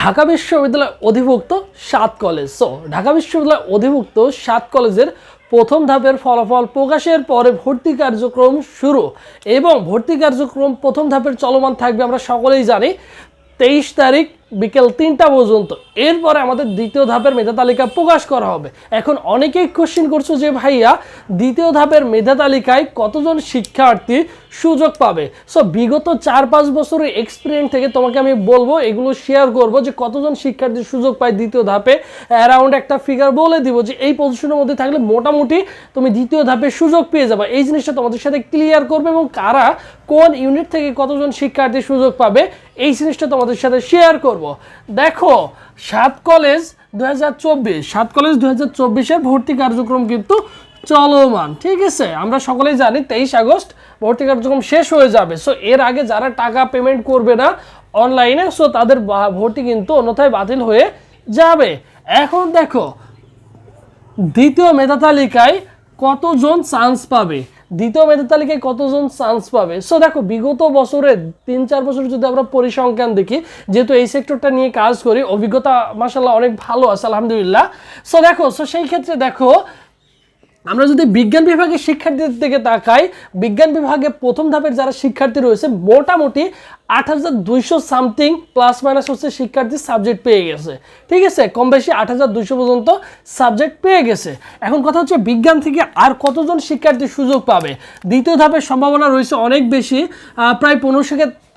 ঢাকা বিশ্ববিদ্যালয় অধিভুক্ত সাত কলেজ সো ঢাকা বিশ্ববিদ্যালয় অধিভুক্ত সাত কলেজের প্রথম ধাপের ফলাফল প্রকাশের পরে ভর্তি কার্যক্রম শুরু এবং ভর্তি কার্যক্রম প্রথম ধাপের চলমান থাকবে আমরা সকলেই জানি, তেইশ তারিখ বিকেল তিনটা পর্যন্ত। এরপরে আমাদের দ্বিতীয় ধাপের মেধা তালিকা প্রকাশ করা হবে। এখন অনেকেই কোশ্চিন করছ যে, ভাইয়া, দ্বিতীয় ধাপের মেধা তালিকায় কতজন শিক্ষার্থী সুযোগ পাবে? সো বিগত চার পাঁচ বছরের এক্সপিরিয়েন্স থেকে তোমাকে আমি বলব, এগুলো শেয়ার করব যে, কতজন শিক্ষার্থী সুযোগ পায় দ্বিতীয় ধাপে। অ্যারাউন্ড একটা ফিগার বলে দিব যে, এই পজিশনের মধ্যে থাকলে মোটামুটি তুমি দ্বিতীয় ধাপে সুযোগ পেয়ে যাবে। এই জিনিসটা তোমাদের সাথে ক্লিয়ার করবে এবং কারা কোন ইউনিট থেকে কতজন শিক্ষার্থী সুযোগ পাবে এই জিনিসটা তোমাদের সাথে শেয়ার করব। দেখো, সাত কলেজ দু সাত কলেজ দু হাজার ভর্তি কার্যক্রম কিন্তু চলমান, ঠিক আছে? আমরা সকলেই জানি তেইশ আগস্ট ভর্তি কার্যক্রম শেষ হয়ে যাবে। সো এর আগে যারা টাকা পেমেন্ট করবে না অনলাইনে সো তাদের ভর্তি কিন্তু অন্যথায় বাতিল হয়ে যাবে। এখন দেখো, দ্বিতীয় মেধা তালিকায় কতজন চান্স পাবে? দ্বিতীয় মেধা তালিকায় কতজন চান্স পাবে? সো দেখো, বিগত বছরে তিন চার বছর যদি আমরা পরিসংখ্যান দেখি, যেহেতু এই সেক্টরটা নিয়ে কাজ করি, অভিজ্ঞতা মাসাল্লাহ অনেক ভালো আছে, আলহামদুলিল্লাহ। সো দেখো সো সেই ক্ষেত্রে দেখো আমরা যদি বিজ্ঞান বিভাগের শিক্ষার্থীদের দিকে তাকাই, বিজ্ঞান বিভাগে প্রথম ধাপের যারা শিক্ষার্থী রয়েছে, মোটামুটি আট হাজার দুইশো সামথিং প্লাস মাইনাস হচ্ছে শিক্ষার্থী সাবজেক্ট পেয়ে গেছে। ঠিক আছে? কম বেশি আট হাজার দুইশো পর্যন্ত সাবজেক্ট পেয়ে গেছে। এখন কথা হচ্ছে বিজ্ঞান থেকে আর কতজন শিক্ষার্থী সুযোগ পাবে? দ্বিতীয় ধাপের সম্ভাবনা রয়েছে অনেক বেশি প্রায় পনেরোশো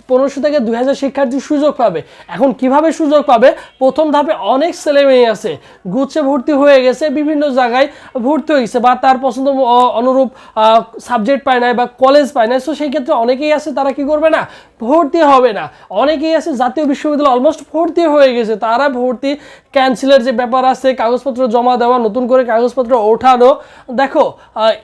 পনেরোশো থেকে দুই হাজার শিক্ষার্থী সুযোগ পাবে। এখন কীভাবে সুযোগ পাবে? প্রথম ধাপে অনেক ছেলে মেয়ে আছে। গুচ্ছে ভর্তি হয়ে গেছে, বিভিন্ন জায়গায় ভর্তি হয়ে গেছে বা তার পছন্দ অনুরূপ সাবজেক্ট পায় নাই বা কলেজ পায় নাই। সো সেই ক্ষেত্রে অনেকেই আছে, তারা কি করবে না? ভর্তি হবে না। অনেকেই আছে, জাতীয় বিশ্ববিদ্যালয় অলমোস্ট ভর্তি হয়ে গেছে। তারা ভর্তি ক্যান্সেলের যে ব্যাপার আছে, কাগজপত্র জমা দেওয়া, নতুন করে কাগজপত্র ওঠানো, দেখো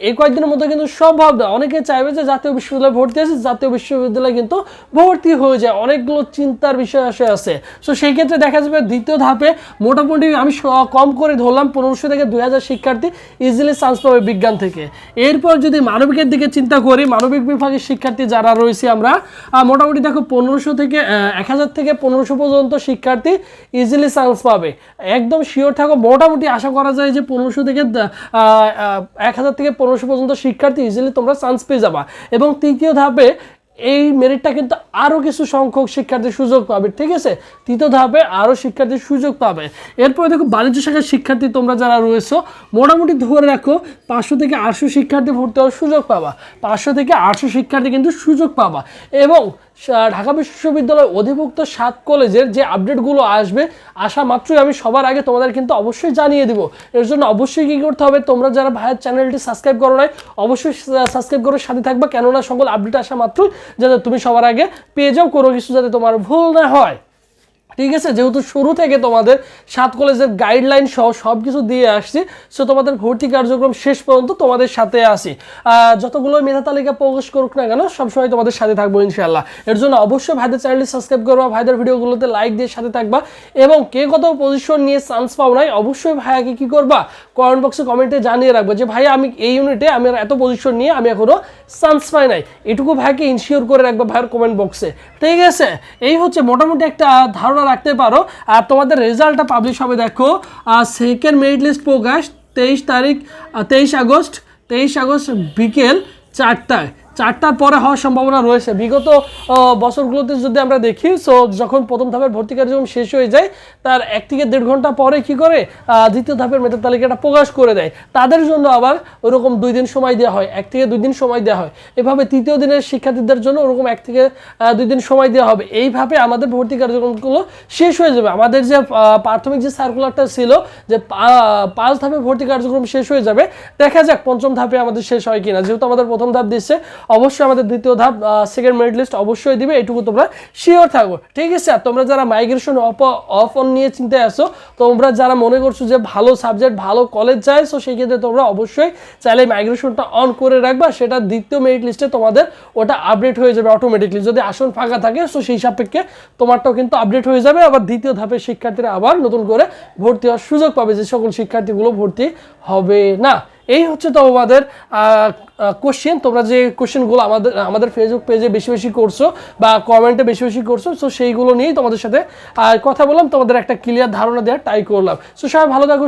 এই কয়েকদিনের মধ্যে কিন্তু সম্ভব না। অনেকে চাইবে যে জাতীয় বিশ্ববিদ্যালয়ে ভর্তি আছে, জাতীয় বিশ্ববিদ্যালয়ে কিন্তু ভর্তি হয়ে যায়, অনেকগুলো চিন্তার বিষয় আসে আছে। সো সেই ক্ষেত্রে দেখা যাবে দ্বিতীয় ধাপে মোটামুটি আমি কম করে ধরলাম পনেরোশো থেকে দুই হাজার শিক্ষার্থী ইজিলি চান্স পাবে বিজ্ঞান থেকে। এরপর যদি মানবিকের দিকে চিন্তা করি, মানবিক বিভাগের শিক্ষার্থী যারা রয়েছে আমরা মোটামুটি দেখো পনেরোশো থেকে এক হাজার থেকে পনেরোশো পর্যন্ত শিক্ষার্থী ইজিলি চান্স পাবে। একদম শিওর থাকো, মোটামুটি আশা করা যায় যে পনেরোশো থেকে এক হাজার থেকে পনেরোশো পর্যন্ত শিক্ষার্থী ইজিলি তোমরা চান্স পেয়ে যাবা। এবং তৃতীয় ধাপে এই মেরিটটা কিন্তু আরও কিছু সংখ্যক শিক্ষার্থী সুযোগ পাবে, ঠিক আছে? তৃতীয় ধাপে আরও শিক্ষার্থী সুযোগ পাবে। এরপরে দেখো, বাণিজ্য শাখার শিক্ষার্থী তোমরা যারা রয়েছো, মোটামুটি ধরে রাখো, পাঁচশো থেকে আটশো শিক্ষার্থী ভর্তি হওয়ার সুযোগ পাবা। পাঁচশো থেকে আটশো শিক্ষার্থী কিন্তু সুযোগ পাবা। এবং ঢাকা বিশ্ববিদ্যালয় অধিভুক্ত সাত কলেজের যে আপডেটগুলো আসবে, আসা মাত্রই আমি সবার আগে তোমাদের কিন্তু অবশ্যই জানিয়ে দিব। এর জন্য অবশ্যই কী করতে হবে, তোমরা যারা ভাইয়ের চ্যানেলটি সাবস্ক্রাইব করো নাই, অবশ্যই সাবস্ক্রাইব করে সাথে থাকবা। কেননা সকল আপডেট আসা মাত্রই যাতে তুমি সবার আগে পেয়ে যাও কোনো কিছু যাতে তোমার ভুল না হয়। ঠিক আছে? যেহেতু শুরু থেকে তোমাদের সাত কলেজের গাইডলাইন সহ সব কিছু দিয়ে আসছি সো তোমাদের ভর্তি কার্যক্রম শেষ পর্যন্ত তোমাদের সাথে আসি যতগুলো মেধা তালিকা প্রকাশ করুক না কেন, সবসময় তোমাদের সাথে থাকব ইনশাল্লাহ এর জন্য অবশ্যই ভাইদের চ্যানেলটি সাবস্ক্রাইব করবা, ভাইদের ভিডিওগুলোতে লাইক দিয়ে সাথে থাকবা, এবং কে কত পজিশন নিয়ে চান্স পাও নাই, অবশ্যই ভাইয়াকে কী করবা কমেন্ট বক্সে কমেন্টে জানিয়ে রাখবা যে ভাই আমি এই ইউনিটে আমি এত পজিশন নিয়ে আমি এখনও চান্স পাই নাই। এটুকু ভাইকে ইনশিওর করে রাখবা ভাইয়ের কমেন্ট বক্সে ঠিক আছে? এই হচ্ছে মোটামুটি একটা ধারণা রাখতে পারো। আর তোমাদের রেজাল্টটা পাবলিশ হবে, দেখো সেকেন্ড মেরিট লিস্ট প্রকাশ, তেইশ তারিখ তেইশ আগস্ট তেইশ আগস্ট বিকেল চারটায়। চারটার পরে হওয়ার সম্ভাবনা রয়েছে। বিগত বছরগুলোতে যদি আমরা দেখি সো যখন প্রথম ধাপের ভর্তি কার্যক্রম শেষ হয়ে যায়, তার এক থেকে দেড় ঘণ্টা পরে কি করে দ্বিতীয় ধাপের মেধা তালিকাটা প্রকাশ করে দেয়। তাদের জন্য আবার ওরকম দুই দিন সময় দেওয়া হয়, এক থেকে দুই দিন সময় দেওয়া হয়। এভাবে তৃতীয় দিনের শিক্ষার্থীদের জন্য ওরকম এক থেকে দুই দিন সময় দেওয়া হবে। এইভাবে আমাদের ভর্তি কার্যক্রমগুলো শেষ হয়ে যাবে। আমাদের যে প্রাথমিক যে সার্কুলারটা ছিল, যে পাঁচ ধাপে ভর্তি কার্যক্রম শেষ হয়ে যাবে, দেখা যাক পঞ্চম ধাপে আমাদের শেষ হয় কিনা। যেহেতু আমাদের প্রথম ধাপ দিচ্ছে অবশ্যই আমাদের দ্বিতীয় ধাপ সেকেন্ড মেরিট লিস্ট অবশ্যই দিবে, এটুকু তোমরা শিওর থাকব। ঠিক আছে? আর তোমরা যারা মাইগ্রেশন অফ অফ অন নিয়ে চিন্তায় আসো তোমরা যারা মনে করছ যে ভালো সাবজেক্ট ভালো কলেজ চাই সো সেই ক্ষেত্রে তোমরা অবশ্যই চাইলে মাইগ্রেশনটা অন করে রাখবা। সেটা দ্বিতীয় মেরিট লিস্টে তোমাদের ওটা আপডেট হয়ে যাবে অটোমেটিকলি যদি আসন ফাঁকা থাকে সো সেই সাপেক্ষে তোমারটাও কিন্তু আপডেট হয়ে যাবে। আবার দ্বিতীয় ধাপে শিক্ষার্থীরা আবার নতুন করে ভর্তি হওয়ার সুযোগ পাবে যে সকল শিক্ষার্থীগুলো ভর্তি হবে না। এই হচ্ছে তো আমাদের কোশ্চেন তোমরা যে কোশ্চেনগুলো আমাদের আমাদের ফেসবুক পেজে বেশি বেশি করছ বা কমেন্টে বেশি বেশি করছ সো সেইগুলো নিয়েই তোমাদের সাথে কথা বললাম। তোমাদের একটা ক্লিয়ার ধারণা দেওয়ার ট্রাই করলাম। সো সবাই ভালো থাকো